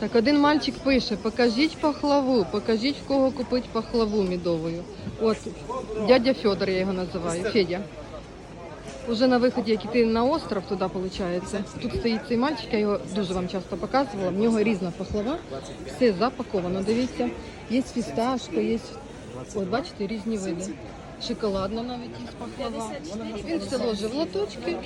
Так, один мальчик пише: покажіть пахлаву, покажіть в кого купить пахлаву мідовою. От дядя Федор, я його називаю, Федя. Уже на виході, як іти на остров, туди виходить. Тут стоїть цей мальчик, я його дуже вам часто показувала. В нього різна пахлава, все запаковано. Дивіться, є фісташка, є от бачите, різні види. Шоколадна навіть є пахлава. Він все ложив в лоточки,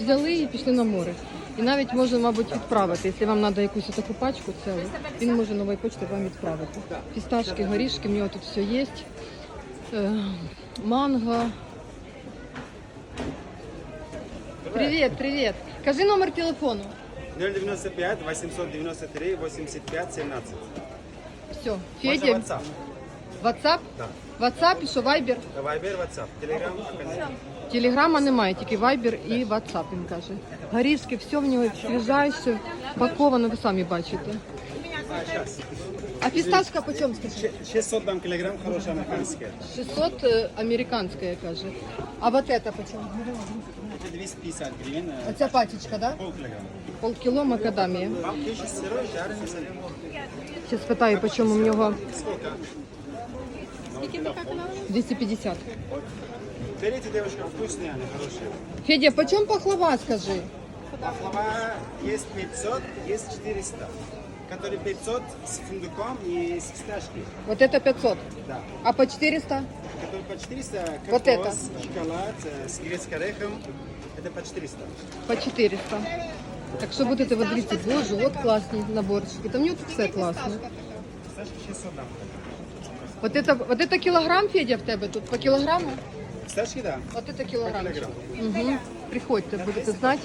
взяли і пішли на море. І навіть може, мабуть, відправити. Якщо вам треба якусь таку пачку цілу, він може нової почти вам відправити. Фісташки, горішки, в нього тут все є. Е, Манго. Привіт, привіт. Кажи номер телефону. 095 893 85 17. Все, Федя. WhatsApp. Да. WhatsApp і що Viber? Viber, WhatsApp. Telegram, Академия. Телеграма немає, тільки Viber і WhatsApp, він каже. Горішки, все в нього свіжайше, паковано, ви самі бачите. А, фісташка по чому скажи? 600 дам килограмм, хорошая американская. 600 е, американська, каже. А вот это по чому? Это 250 гривен, э, Оця пачечка, да? полкилограмма. Полкіло. Зараз спитаю, по чому в нього Сколько? 250. Берите, девушка, вкусные они, хорошие. Федя, по чому пахлава, скажи? Пахлава есть 500, есть 400. Который 500 с фундуком и с фисташкой. Вот это 500. Да. А по 400? Который по 400, Вот кокос, шоколад э, с грецким орехом. Это по 400. По 400. Так що будете ви дивіться, боже, от класні наборчики. Там в нього тут все класно. Фисташки 600 дам. Вот это, вот это кілограм, Федя, в тебе тут? По кілограму? Фисташки, да. От це кілограм. кілограм. Угу. Приходьте, будете знати,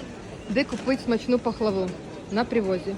де купити смачну пахлаву на привозі.